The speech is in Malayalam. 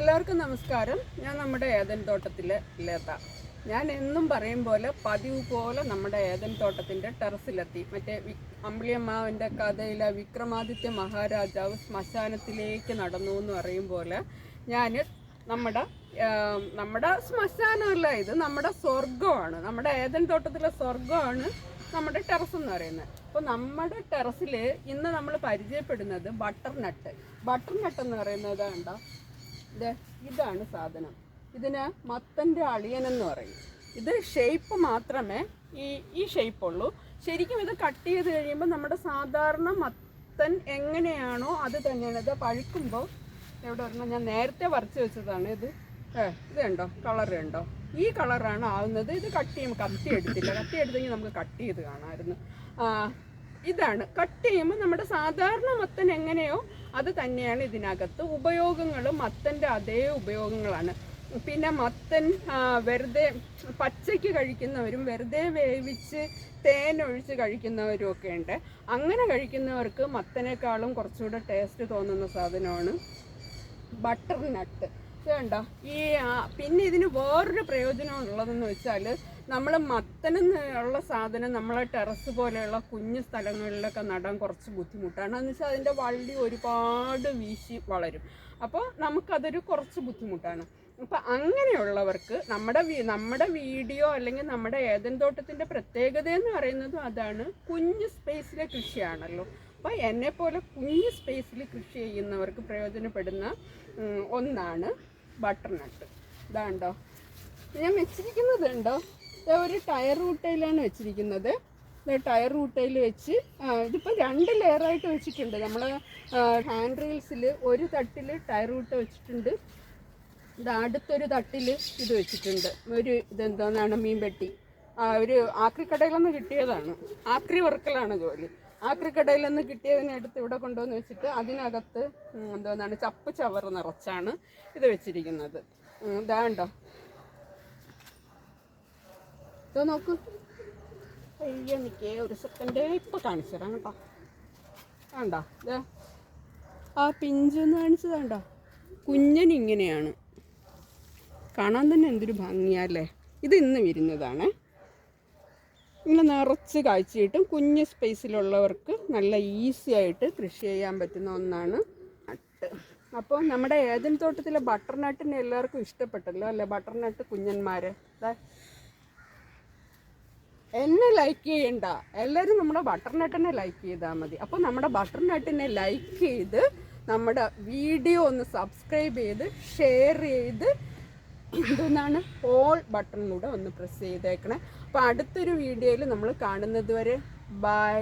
എല്ലാവർക്കും നമസ്കാരം. ഞാൻ നമ്മുടെ ഏതൻ തോട്ടത്തിലെ ലത. ഞാൻ എന്നും പറയും പോലെ പതിവ് പോലെ നമ്മുടെ ഏതൻ തോട്ടത്തിന്റെ ടെറസിലെത്തി. മറ്റേ വി അമ്പിളിയമ്മാവിന്റെ കഥയിലെ വിക്രമാദിത്യ മഹാരാജാവ് ശ്മശാനത്തിലേക്ക് നടന്നു എന്ന് പറയും പോലെ ഞാൻ നമ്മുടെ നമ്മുടെ ശ്മശാനമല്ല ഇത് നമ്മുടെ സ്വർഗമാണ് നമ്മുടെ ഏതൻ തോട്ടത്തിലെ സ്വർഗമാണ് നമ്മുടെ ടെറസ് എന്ന് പറയുന്നത്. അപ്പോൾ നമ്മുടെ ടെറസിൽ ഇന്ന് നമ്മൾ പരിചയപ്പെടുന്നത് ബട്ടർനട്ട്. ബട്ടർനട്ട് ബട്ടർ നട്ട് എന്ന് പറയുന്നത് കണ്ടോ ഇതാണ് സാധനം. ഇതിന് മത്തന്റെ അളിയൻ എന്ന് പറയും. ഇത് ഷേപ്പ് മാത്രമേ ഈ ഈ ഷേപ്പ് ഉള്ളൂ. ശരിക്കും ഇത് കട്ട് ചെയ്ത് കഴിയുമ്പോൾ നമ്മുടെ സാധാരണ മത്തൻ എങ്ങനെയാണോ അത് തന്നെയാണ്. ഇത് പഴുക്കുമ്പോൾ എവിടെ ഒരെണ്ണം ഞാൻ നേരത്തെ വരച്ച് വെച്ചതാണ് ഇത്. ഇത് കണ്ടോ? കളർ കണ്ടോ? ഈ കളറാണ് ആവുന്നത്. ഇത് കട്ട് ചെയ്യുമ്പോൾ കത്തി എടുത്തില്ല. കത്തി എടുത്തെങ്കിൽ നമുക്ക് കട്ട് ചെയ്ത് കാണാമായിരുന്നു. ഇതാണ്. കട്ട് ചെയ്യുമ്പോൾ നമ്മുടെ സാധാരണ മത്തൻ എങ്ങനെയോ അത് തന്നെയാണ് ഇതിനകത്ത്. ഉപയോഗങ്ങൾ മത്തന്റെ അതേ ഉപയോഗങ്ങളാണ്. പിന്നെ മത്തൻ വെറുതെ പച്ചയ്ക്ക് കഴിക്കുന്നവരും വെറുതെ വേവിച്ച് തേനൊഴിച്ച് കഴിക്കുന്നവരും ഒക്കെ ഉണ്ട്. അങ്ങനെ കഴിക്കുന്നവർക്ക് മത്തനേക്കാളും കുറച്ചുകൂടെ ടേസ്റ്റ് തോന്നുന്ന സാധനമാണ് ബട്ടർ നട്ട് ഇത് ഈ പിന്നെ ഇതിന് വേറൊരു പ്രയോജനം ഉള്ളതെന്ന് വെച്ചാൽ നമ്മൾ മത്തനെന്ന് ഉള്ള സാധനം നമ്മളെ ടെറസ് പോലെയുള്ള കുഞ്ഞു സ്ഥലങ്ങളിലൊക്കെ നടാൻ കുറച്ച് ബുദ്ധിമുട്ടാണ്. എന്ന് വെച്ചാൽ അതിന്റെ വള്ളി ഒരുപാട് വീശി വളരും. അപ്പോൾ നമുക്കതൊരു കുറച്ച് ബുദ്ധിമുട്ടാണ്. അപ്പം അങ്ങനെയുള്ളവർക്ക് നമ്മുടെ നമ്മുടെ വീഡിയോ അല്ലെങ്കിൽ നമ്മുടെ ഏതൻ തോട്ടത്തിന്റെ പ്രത്യേകത എന്ന് പറയുന്നതും അതാണ് കുഞ്ഞു സ്പേസിലെ കൃഷിയാണല്ലോ. അപ്പോൾ എന്നെ പോലെ കുഞ്ഞു സ്പേസിൽ കൃഷി ചെയ്യുന്നവർക്ക് പ്രയോജനപ്പെടുന്ന ഒന്നാണ് ബട്ടർ നട്ട് ഇതാണ്ടോ. ഞാൻ വെച്ചിരിക്കുന്നത് ഉണ്ടോ ഇത് ഒരു ടയർ റൂട്ടയിലാണ് വെച്ചിരിക്കുന്നത്. ടയർ റൂട്ടയിൽ വെച്ച് ഇതിപ്പോൾ രണ്ട് ലെയറായിട്ട് വെച്ചിട്ടുണ്ട്. നമ്മൾ ഹാൻഡ് റീൽസിൽ ഒരു തട്ടിൽ ടയർ റൂട്ട് വെച്ചിട്ടുണ്ട്. ഇത് അടുത്തൊരു തട്ടിൽ ഇത് വെച്ചിട്ടുണ്ട്. ഒരു ഇതെന്തോന്നാണ് മീൻപെട്ടി. ഒരു ആക്രിക്കടയിൽ നിന്ന് കിട്ടിയതാണ്. ആക്രി വർക്കലാണ് ജോലി. ആക്രിക്കടയിൽ നിന്ന് കിട്ടിയതിനെ എടുത്ത് ഇവിടെ കൊണ്ടുവന്ന് വെച്ചിട്ട് അതിനകത്ത് എന്തോന്നാണ് ചപ്പ് ചവർ നിറച്ചാണ് ഇത് വെച്ചിരിക്കുന്നത്. ഇതാ കണ്ടോ? ഇതോ നോക്ക്. അയ്യോ ഒരു സെക്കൻഡ് ഇപ്പം കാണിച്ചു തരാം കേട്ടോ. വേണ്ട ഇതാ. ആ പിഞ്ചൊന്ന് കാണിച്ചത് കണ്ടോ? കുഞ്ഞൻ ഇങ്ങനെയാണ്. കാണാൻ തന്നെ എന്തൊരു ഭംഗിയല്ലേ ഇത് ഇന്ന് വിരുന്നതാണ് ഇങ്ങനെ നിറച്ച് കാഴ്ചയിട്ടും കുഞ്ഞ് സ്പേസിലുള്ളവർക്ക് നല്ല ഈസി ആയിട്ട് കൃഷി ചെയ്യാൻ പറ്റുന്ന ഒന്നാണ് നട്ട്. അപ്പോൾ നമ്മുടെ ഏതൻ തോട്ടത്തിലെ ബട്ടർ നട്ടിനെ എല്ലാവർക്കും ഇഷ്ടപ്പെട്ടല്ലോ അല്ലേ? ബട്ടർ നട്ട് കുഞ്ഞന്മാർ എന്നെ ലൈക്ക് ചെയ്യണ്ട. എല്ലാവരും നമ്മുടെ ബട്ടർ നട്ടിനെ ലൈക്ക് ചെയ്താൽ മതി. അപ്പോൾ നമ്മുടെ ബട്ടർ നട്ടിനെ ലൈക്ക് ചെയ്ത് നമ്മുടെ വീഡിയോ ഒന്ന് സബ്സ്ക്രൈബ് ചെയ്ത് ഷെയർ ചെയ്ത് എന്താണ് ഓൾ ബട്ടണിലൂടെ ഒന്ന് പ്രസ് ചെയ്തേക്കണേ. അപ്പോൾ അടുത്തൊരു വീഡിയോയിൽ നമ്മൾ കാണുന്നത് വരെ. ബൈ